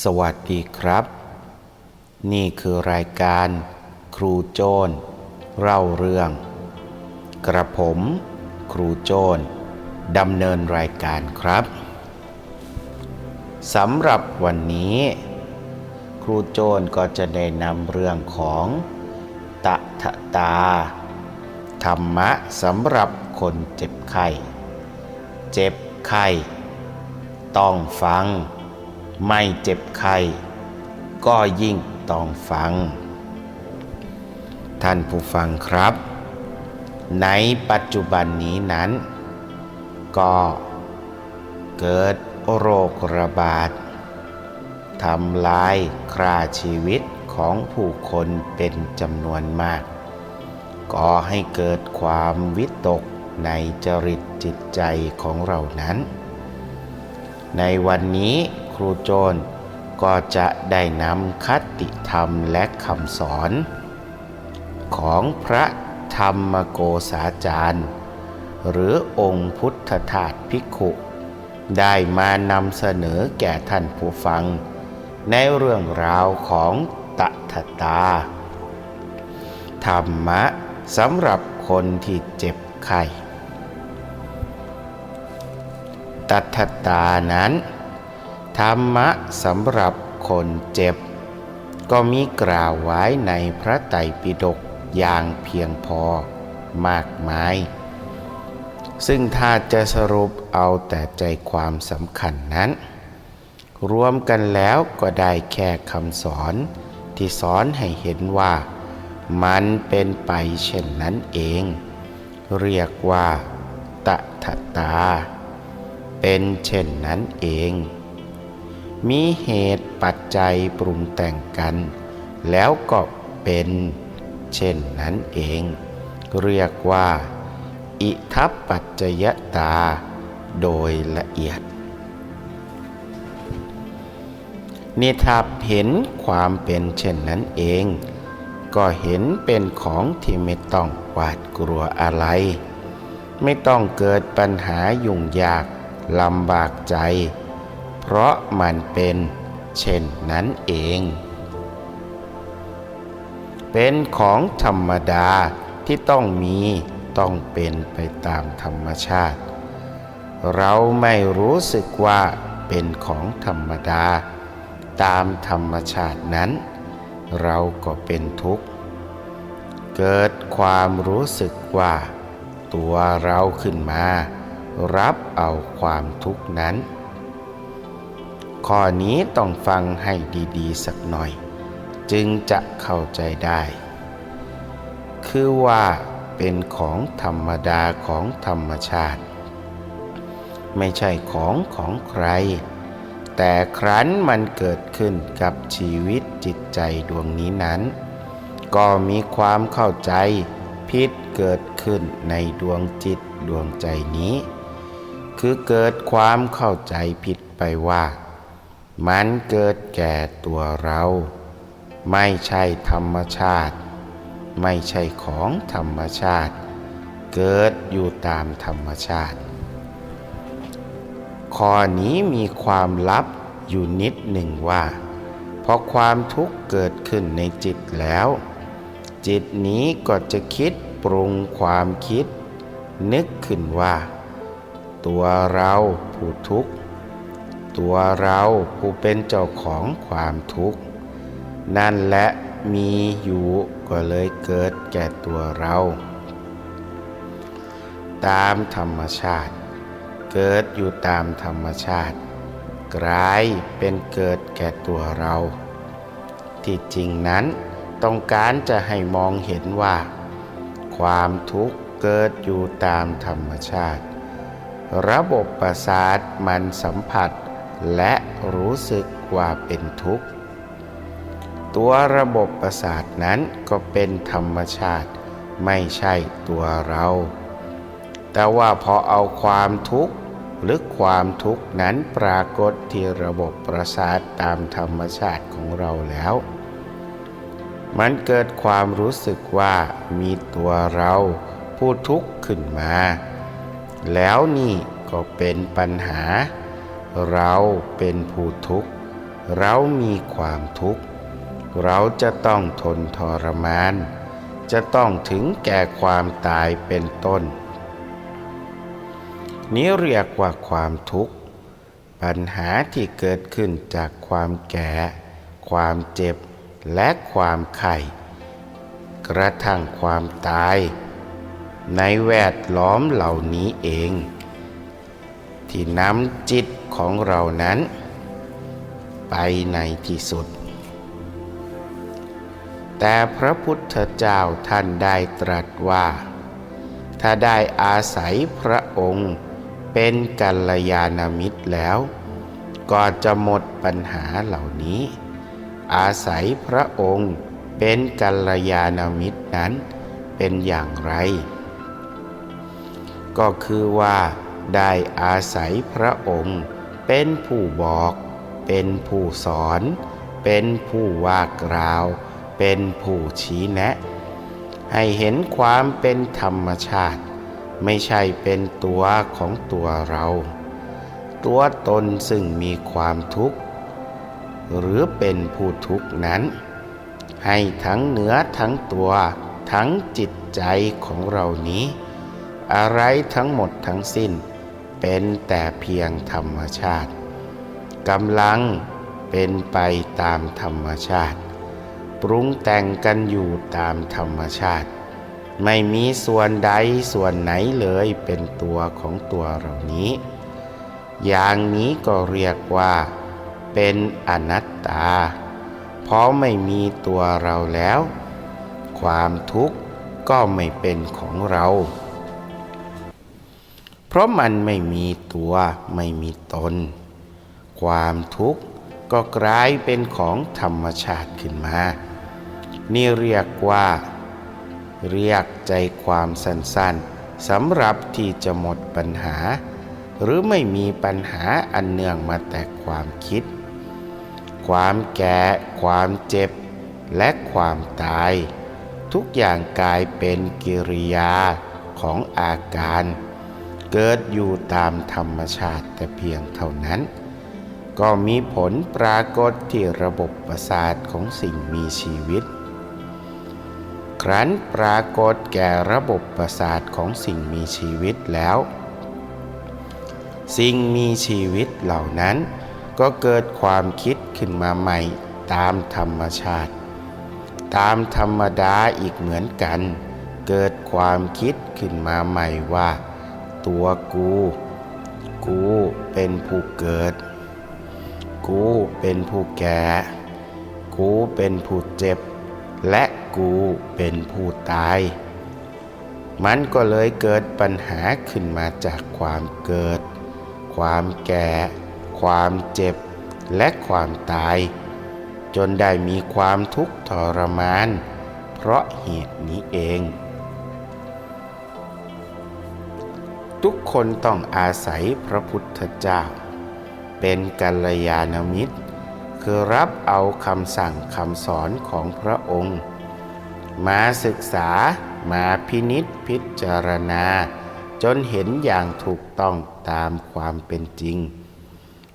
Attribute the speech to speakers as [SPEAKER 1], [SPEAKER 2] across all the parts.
[SPEAKER 1] สวัสดีครับ นี่คือรายการครูโจนเล่าเรื่อง กระผม ครูโจนดำเนินรายการครับสำหรับวันนี้ ครูโจนก็จะได้นำเรื่องของตะทะตา ธรรมะสำหรับคนเจ็บไข้ เจ็บไข้ ต้องฟัง ไม่เจ็บไข้ก็ยิ่งต้องฟัง ท่านผู้ฟังครับ ในปัจจุบันนี้นั้น ก็เกิดโรคระบาดทำลายคราชีวิตของผู้คนเป็นจำนวนมาก ก็ให้เกิดความวิตกในจริตจิตใจของเรานั้น ในวันนี้ ครูโจนก็จะได้นำคติธรรมและคำสอน ของพระธรรมโกษาจารย์ หรือองค์พุทธทาสภิกขุได้มานำเสนอแก่ท่านผู้ฟัง ในเรื่องราวของตถตา ธรรมะสำหรับคนที่เจ็บไข้ตัทตานั้น ธรรมะสำหรับคนเจ็บ ก็มีกล่าวไว้ในพระไตรปิฎกอย่างเพียงพอมากมาย ซึ่งถ้าจะสรุปเอาแต่ใจความสำคัญนั้น รวมกันแล้วก็ได้แค่คำสอนที่สอนให้เห็นว่ามันเป็นไปเช่นนั้นเอง เรียกว่าตถตา เป็นเช่นนั้นเอง มีเหตุปัจจัยปรุงแต่งกัน แล้วก็เป็นเช่นนั้นเอง เรียกว่า อิทัปปัจจยตา โดยละเอียดนี่ถ้าเห็นความเป็นเช่นนั้นเอง ก็เห็นเป็นของที่ไม่ต้องหวาดกลัวอะไร ไม่ต้องเกิดปัญหายุ่งยากลำบากใจ ราะมันเป็นเช่นนั้นเอง เป็นของธรรมดาที่ต้องมีต้องเป็นไปตามธรรมชาติ เราไม่รู้สึกว่าเป็นของธรรมดา ตามธรรมชาตินั้น เราก็เป็นทุกข์ เกิดความรู้สึกว่า ตัวเราขึ้นมา รับเอาความทุกข์นั้น ข้อนี้ต้องฟังให้ดีๆ สักหน่อย จึงจะเข้าใจได้ คือว่าเป็นของธรรมดาของธรรมชาติ ไม่ใช่ของของใคร แต่ครั้นมันเกิดขึ้นกับชีวิตจิตใจดวงนี้นั้น ก็มีความเข้าใจผิดเกิดขึ้นในดวงจิตดวงใจนี้ คือเกิดความเข้าใจผิดไปว่า มันเกิดแก่ตัวเรา ไม่ใช่ธรรมชาติ ไม่ใช่ของธรรมชาติ เกิดอยู่ตามธรรมชาติ ข้อนี้มีความลับอยู่นิดหนึ่งว่าพอความทุกข์เกิดขึ้นในจิตแล้ว จิตนี้ก็จะคิดปรุงความคิด นึกขึ้นว่า ตัวเราผู้ทุกข์ ตัวเราผู้เป็นเจ้าของความทุกข์ นั่นและมีอยู่ก็เลยเกิดแก่ตัวเรา ตามธรรมชาติ เกิดอยู่ตามธรรมชาติ กลายเป็นเกิดแก่ตัวเรา ที่จริงนั้นต้องการจะให้มองเห็นว่า ความทุกข์เกิดอยู่ตามธรรมชาติ ระบบประสาทมันสัมผัส และรู้สึกว่าเป็นทุกข์ ตัวระบบประสาทนั้นก็เป็นธรรมชาติไม่ใช่ตัวเรา แต่ว่าพอเอาความทุกข์หรือความทุกข์นั้นปรากฏที่ระบบประสาทตามธรรมชาติของเราแล้ว มันเกิดความรู้สึกว่ามีตัวเราผู้ทุกข์ขึ้นมา แล้วนี่ก็เป็นปัญหา เราเป็นผู้ทุกข์ เรามีความทุกข์ เราจะต้องทนทรมาน จะต้องถึงแก่ความตายเป็นต้น นี้เรียกว่าความทุกข์ ปัญหาที่เกิดขึ้นจากความแก่ ความเจ็บและความไข่กระทั่งความตาย ในแวดล้อมเหล่านี้เอง ที่นำจิตของเรานั้น ไปในที่สุด แต่พระพุทธเจ้าท่านได้ตรัสว่า ถ้าได้อาศัยพระองค์เป็นกัลยาณมิตรแล้ว ก็จะหมดปัญหาเหล่านี้ อาศัยพระองค์เป็นกัลยาณมิตรนั้นเป็นอย่างไร ก็คือว่า ได้อาศัยพระองค์ เป็นผู้บอก เป็นผู้สอน เป็นผู้ว่ากล่าว เป็นผู้ชี้แนะ ให้เห็นความเป็นธรรมชาติ ไม่ใช่เป็นตัวของตัวเรา ตัวตนซึ่งมีความทุกข์ หรือเป็นผู้ทุกข์นั้น ให้ทั้งเนื้อทั้งตัวทั้งจิตใจของเรานี้ อะไรทั้งหมดทั้งสิ้น เป็นแต่เพียงธรรมชาติกำลังเป็นไปตามธรรมชาติ ปรุงแต่งกันอยู่ตามธรรมชาติ ไม่มีส่วนใดส่วนไหนเลยเป็นตัวของตัวเรานี้ อย่างนี้ก็เรียกว่า เป็นอนัตตา เพราะไม่มีตัวเราแล้ว ความทุกข์ก็ไม่เป็นของเรา เพราะมันไม่มีตัวไม่มีตน ความทุกข์ก็กลายเป็นของธรรมชาติขึ้นมา นี่เรียกว่า เรียกใจความสั้นๆสำหรับที่จะหมดปัญหา หรือไม่มีปัญหาอันเนื่องมาแต่ความคิด ความแก่ ความเจ็บ และความตาย ทุกอย่างกลายเป็นกิริยาของอาการ เกิดอยู่ตามธรรมชาติแต่เพียงเท่านั้น ก็มีผลปรากฏที่ระบบประสาทของสิ่งมีชีวิต ครั้นปรากฏแก่ระบบประสาทของสิ่งมีชีวิตแล้ว สิ่งมีชีวิตเหล่านั้น ก็เกิดความคิดขึ้นมาใหม่ตามธรรมชาติ ตามธรรมดาอีกเหมือนกัน เกิดความคิดขึ้นมาใหม่ว่า ตัวกู กูเป็นผู้เกิด กูเป็นผู้แก่ กูเป็นผู้เจ็บ และกูเป็นผู้ตาย มันก็เลยเกิดปัญหาขึ้นมาจากความเกิด ความแก่ ความเจ็บ และความตาย จนได้มีความทุกข์ทรมาน เพราะเหตุนี้เอง ทุกคนต้องอาศัยพระพุทธเจ้า เป็นกัลยาณมิตร คือรับเอาคำสั่งคำสอนของพระองค์ มาศึกษามาพินิษพิจารณา จนเห็นอย่างถูกต้องตามความเป็นจริง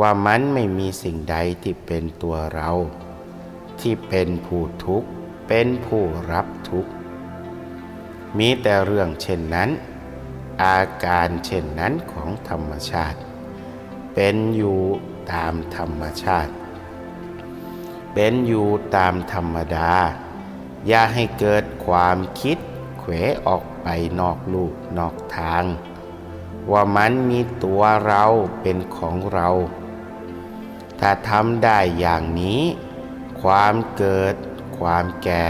[SPEAKER 1] ว่ามันไม่มีสิ่งใดที่เป็นตัวเรา ที่เป็นผู้ทุกข์ เป็นผู้รับทุกข์ มีแต่เรื่องเช่นนั้น อาการเช่นนั้นของธรรมชาติ เป็นอยู่ตามธรรมชาติ เป็นอยู่ตามธรรมดา อย่าให้เกิดความคิดเขวออกไปนอกลูกนอกทาง ว่ามันมีตัวเราเป็นของเรา ถ้าทำได้อย่างนี้ ความเกิด ความแก่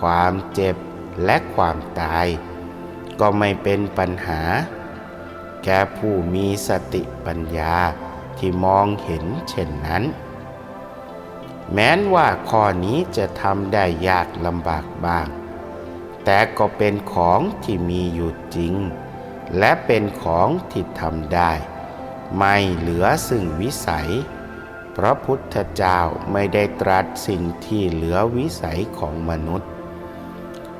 [SPEAKER 1] ความเจ็บและความตาย ก็ไม่เป็นปัญหา แก่ผู้มีสติปัญญาที่มองเห็นเช่นนั้น แม้นว่าข้อนี้จะทำได้ยากลำบากบ้าง แต่ก็เป็นของที่มีอยู่จริง และเป็นของที่ทำได้ ไม่เหลือซึ่งวิสัย พระพุทธเจ้าไม่ได้ตรัสสิ่งที่เหลือวิสัยของมนุษย์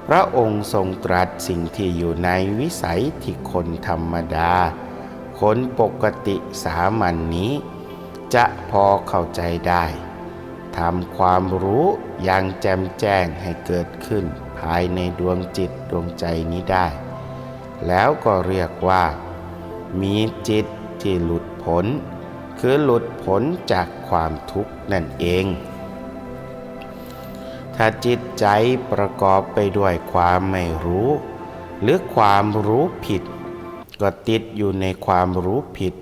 [SPEAKER 1] พระองค์ทรงตรัสสิ่งที่อยู่ในวิสัยที่คนธรรมดา คนปกติสามัญนนี้ จะพอเข้าใจได้ทำความรู้อย่างแจ่มแจ้งให้เกิดขึ้นภายในดวงจิตดวงใจนี้ได้ แล้วก็เรียกว่า มีจิตที่หลุดพ้น คือหลุดพ้นจากความทุกข์นั่นเอง ถ้าจิตใจประกอบไปด้วยความไม่รู้ หรือความรู้ผิด ก็ติดอยู่ในความรู้ผิด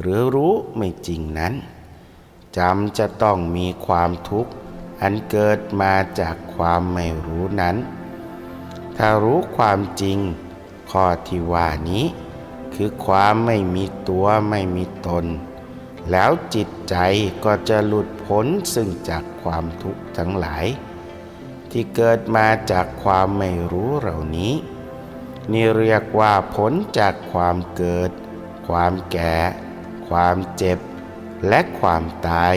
[SPEAKER 1] หรือรู้ไม่จริงนั้นจำจะต้องมีความทุกข์อันเกิดมาจากความไม่รู้นั้น ถ้ารู้ความจริง ข้อที่ว่านี้ คือความไม่มีตัวไม่มีตน แล้วจิตใจก็จะหลุดพ้นซึ่งจากความทุกข์ทั้งหลาย ที่เกิดมาจากความไม่รู้เหล่านี้ นี่เรียกว่าผลจากความเกิด ความแก่ ความเจ็บ และความตาย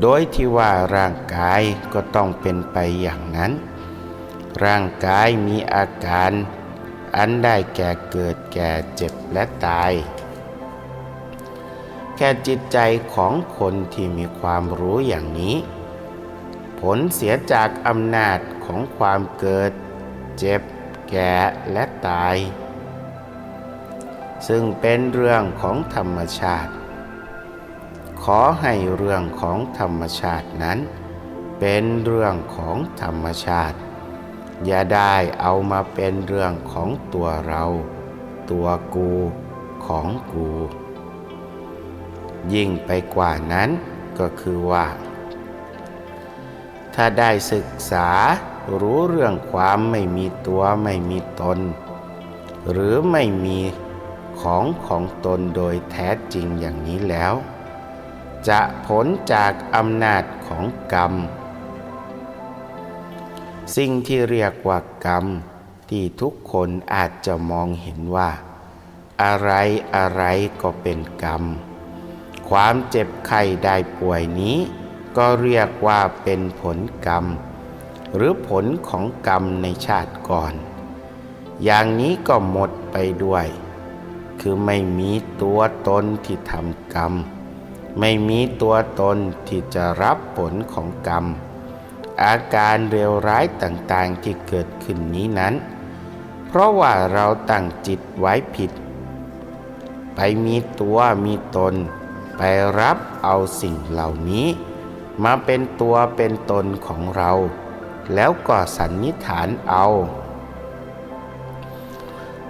[SPEAKER 1] โดยที่ว่าร่างกายก็ต้องเป็นไปอย่างนั้น ร่างกายมีอาการ อันได้แก่เกิดแก่เจ็บและตายแค่จิตใจของคนที่มีความรู้อย่างนี้ ผลเสียจากอำนาจของความเกิด เจ็บ แก่และตาย ซึ่งเป็นเรื่องของธรรมชาติ ขอให้เรื่องของธรรมชาตินั้น เป็นเรื่องของธรรมชาติ อย่าได้เอามาเป็นเรื่องของตัวเรา ตัวกูของกู ยิ่งไปกว่านั้นก็คือว่า ถ้าได้ศึกษารู้เรื่องความไม่มีตัวไม่มีตน หรือไม่มีของของตนโดยแท้จริงอย่างนี้แล้ว จะผลจากอำนาจของกรรม สิ่งที่เรียกว่ากรรม ที่ทุกคนอาจจะมองเห็นว่า อะไรอะไรก็เป็นกรรม ความเจ็บไข้ได้ป่วยนี้ ก็เรียกว่าเป็นผลกรรม หรือผลของกรรมในชาติก่อน อย่างนี้ก็หมดไปด้วย คือไม่มีตัวตนที่ทำกรรม ไม่มีตัวตนที่จะรับผลของกรรม อาการเลวร้ายต่างๆที่เกิดขึ้นนี้นั้น เพราะว่าเราตั้งจิตไว้ผิด ไปมีตัวมีตน ไปรับเอาสิ่งเหล่านี้ มาเป็นตัวเป็นตนของเรา แล้วก็สันนิษฐานเอา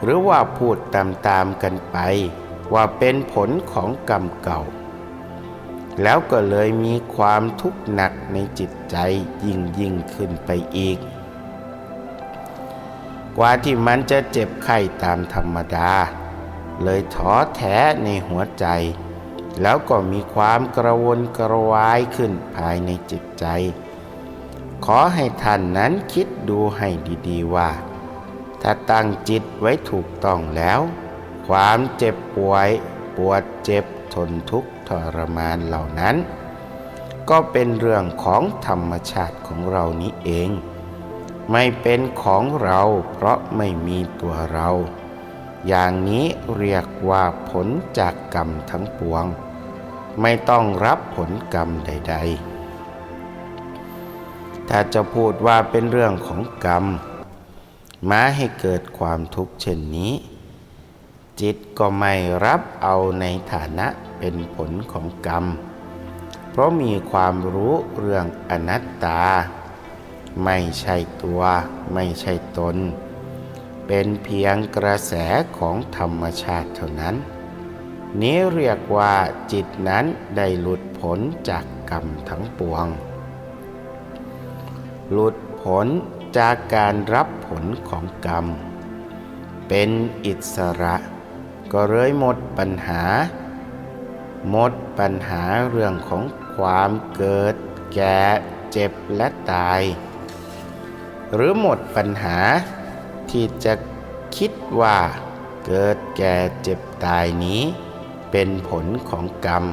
[SPEAKER 1] หรือว่าพูดตามๆกันไป ว่าเป็นผลของกรรมเก่า แล้วก็เลยมีความทุกข์หนักในจิตใจยิ่งยิ่งขึ้นไปอีก กว่าที่มันจะเจ็บไข้ตามธรรมดา เลยท้อแท้ในหัวใจ แล้วก็มีความกระวนกระวายขึ้นภายในจิตใจ ขอให้ท่านนั้นคิดดูให้ดีๆว่า ถ้าตั้งจิตไว้ถูกต้องแล้ว ความเจ็บป่วยปวดเจ็บทนทุกข์ทรมานเหล่านั้น ก็เป็นเรื่องของธรรมชาติของเรานี้เอง ไม่เป็นของเราเพราะไม่มีตัวเราอย่างนี้เรียกว่าผลจากกรรมทั้งปวง ไม่ต้องรับผลกรรมใด ๆ ถ้าจะพูดว่าเป็นเรื่องของกรรม มาให้เกิดความทุกข์เช่นนี้ จิตก็ไม่รับเอาในฐานะเป็นผลของกรรม เพราะมีความรู้เรื่องอนัตตา ไม่ใช่ตัว ไม่ใช่ตน เป็นเพียงกระแสของธรรมชาติเท่านั้น นี้เรียกว่าจิตนั้นได้หลุดพ้นจากกรรมทั้งปวง หลุดพ้นจากการรับผลของกรรม เป็นอิสระ ก็เลยหมดปัญหา หมดปัญหาเรื่องของความเกิด แก่เจ็บและตาย หรือหมดปัญหาที่จะคิดว่าเกิดแก่เจ็บตายนี้ เป็นผลของกรรม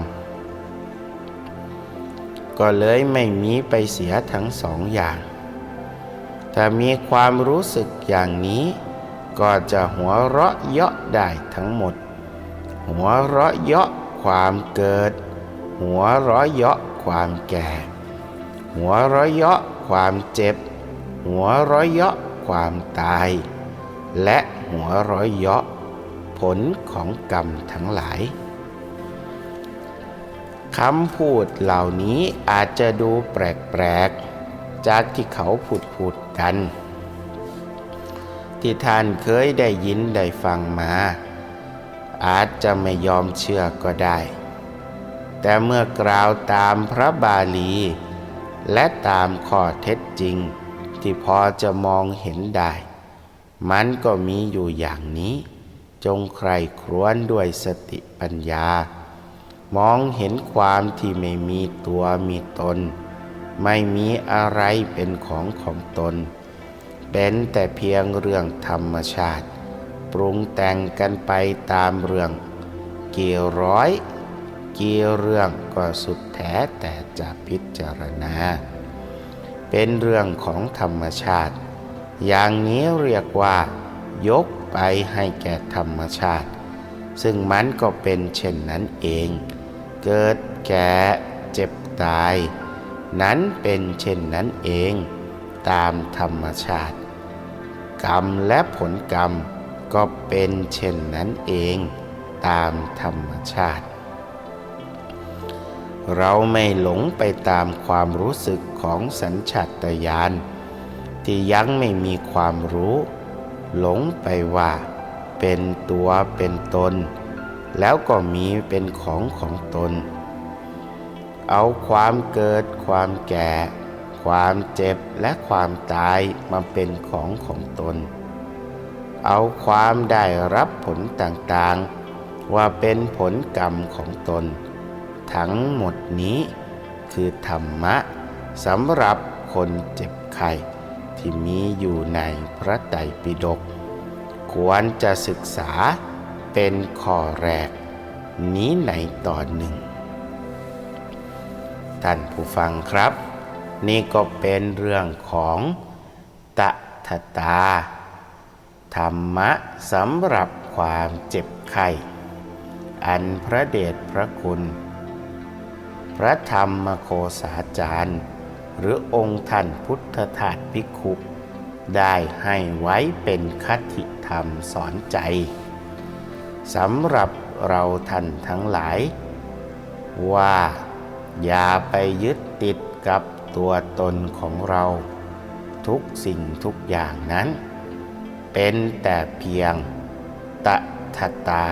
[SPEAKER 1] ก็เลยไม่มีไปเสียทั้งสองอย่าง ถ้ามีความรู้สึกอย่างนี้ ก็จะหัวเราะเยาะได้ทั้งหมด หัวเราะเยาะความเกิด หัวเร้อยเยาะความแก่ หัวเร้อยเยาะความเจ็บ หัวเร้อยเยาะความตาย และหัวเร้อยเยาะผลของกรรมทั้งหลาย คำพูดเหล่านี้อาจจะดูแปลกๆ จากที่เขาพูดพูดกัน ที่ท่านเคยได้ยินได้ฟังมา อาจจะไม่ยอมเชื่อก็ได้ แต่เมื่อกล่าวตามพระบาลี และตามข้อเท็จจริง ที่พอจะมองเห็นได้ มันก็มีอยู่อย่างนี้ จงใครครวญด้วยสติปัญญา มองเห็นความที่ไม่มีตัวมีตน ไม่มีอะไรเป็นของของตน เป็นแต่เพียงเรื่องธรรมชาติ ปรุงแต่งกันไปตามเรื่อง กี่ร้อย กี่เรื่องก็สุดแท้แต่จะพิจารณา เป็นเรื่องของธรรมชาติ อย่างนี้เรียกว่า ยกไปให้แก่ธรรมชาติ ซึ่งมันก็เป็นเช่นนั้นเอง เกิดแก่เจ็บตาย นั้นเป็นเช่นนั้นเองตามธรรมชาติ กรรมและผลกรรมก็เป็นเช่นนั้นเองตามธรรมชาติ เราไม่หลงไปตามความรู้สึกของสัญชาตญาณที่ยังไม่มีความรู้ หลงไปว่า เป็นตัวเป็นตน แล้วก็มีเป็นของของตน เอาความเกิด ความแก่ ความเจ็บและความตายมาเป็นของของตน เอาความได้รับผลต่างๆ ว่าเป็นผลกรรมของตน ทั้งหมดนี้คือธรรมะสำหรับคนเจ็บไข้ที่มีอยู่ในพระไตรปิฎกควรจะศึกษา เป็นข้อแรก นี้ในตอนหนึ่ง ท่านผู้ฟังครับ นี่ก็เป็นเรื่องของตะทะตา ธรรมะสำหรับความเจ็บไข้อันพระเดชพระคุณ พระธรรมโคสาจารย์ หรือองค์ท่านพุทธทาสภิกขุได้ให้ไว้เป็นคติธรรมสอนใจ สำหรับเราท่านทั้งหลาย ว่า อย่าไปยึดติดกับตัวตนของเรา ทุกสิ่งทุกอย่างนั้น เป็นแต่เพียงตะทะตา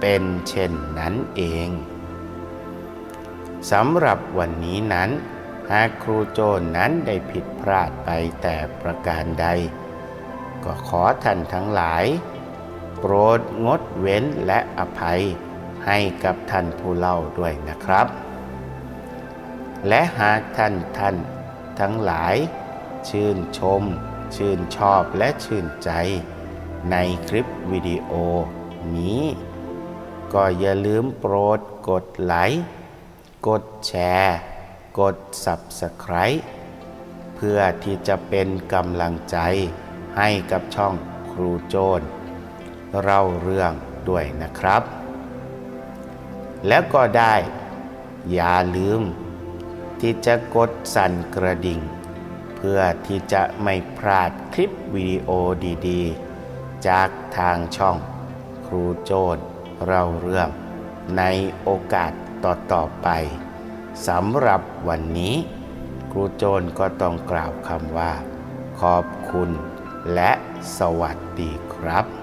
[SPEAKER 1] เป็นเช่นนั้นเองสำหรับวันนี้นั้น หากครูโจนนั้นได้ผิดพลาดไปแต่ประการใด ก็ขอท่านทั้งหลาย โปรดงดเว้นและอภัยให้กับท่านผู้เล่าด้วยนะครับ และหากท่านท่านทั้งหลาย ชื่นชม ชื่นชอบและชื่นใจ ในคลิปวิดีโอนี้ ก็อย่าลืมโปรดกดไลค์กดแชร์ กด Subscribe เพื่อที่จะเป็นกำลังใจให้กับช่องครูโจน เล่าเรื่องด้วยนะครับ แล้วก็ได้อย่าลืม ที่จะกดสั่นกระดิ่ง เพื่อที่จะไม่พลาดคลิปวิดีโอดีๆ จากทางช่องครูโจนเล่าเรื่องในโอกาสต่อๆไปสำหรับวันนี้ ครูโจนก็ต้องกล่าวคำว่า ขอบคุณและสวัสดีครับ